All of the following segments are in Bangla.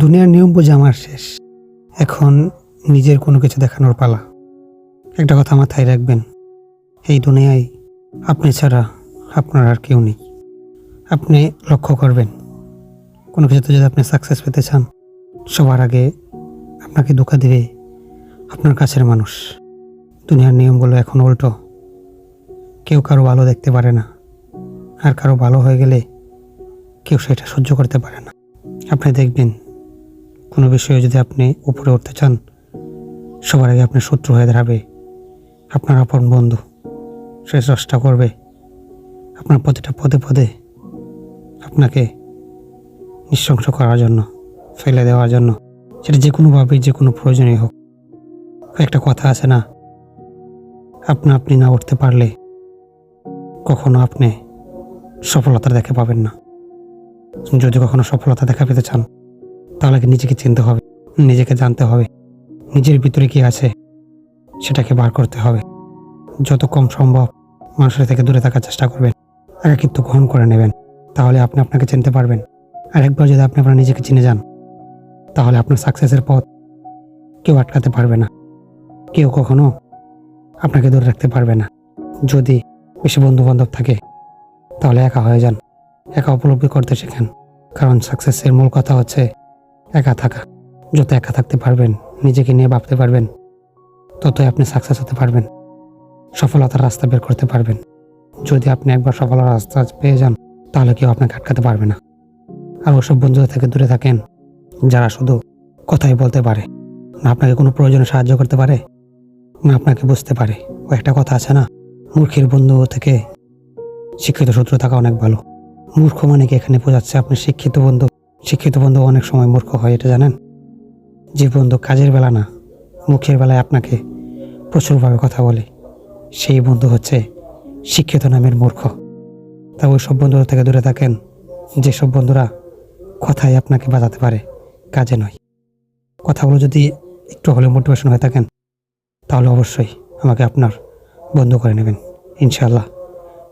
দুনিয়ার নিয়ম বোঝা আমার শেষ। এখন নিজের কোনো কিছু দেখানোর পালা। একটা কথা মাথায় রাখবেন, এই দুনিয়ায় আপনি ছাড়া আপনার আর কেউ নেই। আপনি লক্ষ্য করবেন, কোনো কিছুতে যদি আপনি সাকসেস পেতে চান, সবার আগে আপনাকে ধোকা দেবে আপনার কাছের মানুষ। দুনিয়ার নিয়ম নিয়মগুলো এখন উল্টো। কেউ কারও ভালো দেখতে পারে না, আর কারও ভালো হয়ে গেলে কেউ সেটা সহ্য করতে পারে না। আপনি দেখবেন কোনো বিষয়ে যদি আপনি উপরে উঠতে চান, সবার আগে আপনার শত্রু হয়ে দাঁড়াবে। আপনার আপন বন্ধু, সে চেষ্টা করবে। আপনার প্রতিটা পদে পদে আপনাকে নিঃশংস করার জন্য, ফেলে দেওয়ার জন্য, সেটা যে কোনোভাবেই, যে কোনো প্রয়োজনীয় হোক। একটা কথা আছে না, আপনা আপনি না উঠতে পারলে কখনো আপনি সফলতা দেখে পাবেন না। যদি কখনো সফলতা দেখা পেতে চান তাহলে কি নিজেকে চিনতে হবে, নিজেকে জানতে হবে, নিজের ভিতরে কি আছে সেটাকে বার করতে হবে। যত কম সম্ভব মানুষের থেকে দূরে থাকার চেষ্টা করবেন একাকিত্ব গ্রহণ করে নেবেন, তাহলে আপনি আপনাকে চিনতে পারবেন। আর একবার যদি আপনি আপনার নিজেকে চিনে যান, তাহলে আপনার সাকসেসের পথ কেউ আটকাতে পারবে না, কেউ কখনো আপনাকে দূরে রাখতে পারবে না। যদি বেশি বন্ধু বান্ধব থাকে, তাহলে একা হয়ে যান, একা উপলব্ধি করতে শেখেন। কারণ সাকসেসের মূল কথা হচ্ছে একা থাকা। যত একা থাকতে পারবেন, নিজেকে নিয়ে ভাবতে পারবেন, ততই আপনি সাকসেস হতে পারবেন, সফলতার রাস্তা বের করতে পারবেন। যদি আপনি একবার সফলতার রাস্তা পেয়ে যান, তাহলে কেউ আপনাকে আটকাতে পারবে না। আর ওসব বন্ধুদের থেকে দূরে থাকেন, যারা শুধু কথাই বলতে পারে, না আপনাকে কোনো প্রয়োজনে সাহায্য করতে পারে, না আপনাকে বুঝতে পারে। ও একটা কথা আছে না, মূর্খের বন্ধু থেকে শিক্ষিত শত্রু থাকা অনেক ভালো। মূর্খ মানে কি? এখানে বোঝাচ্ছে আপনি শিক্ষিত বন্ধু। শিক্ষিত বন্ধু অনেক সময় মূর্খ হয়, এটা জানেন? যে বন্ধু কাজের বেলা না, মুখের বেলায় আপনাকে প্রচুরভাবে কথা বলে। সেই বন্ধু হচ্ছে শিক্ষিত নামের মূর্খ। তা ওই সব বন্ধুরা থেকে দূরে থাকেন যেসব বন্ধুরা কথায় আপনাকে বাজাতে পারে, কাজে নয়। কথাগুলো যদি একটু হলে মোটিভেশন হয়ে থাকেন, তাহলে অবশ্যই আমাকে আপনার বন্ধ করে নেবেন, ইনশাআল্লাহ।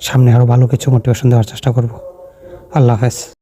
সামনে আরও ভালো কিছু মোটিভেশন দেওয়ার চেষ্টা করব। আল্লাহ হাফেজ।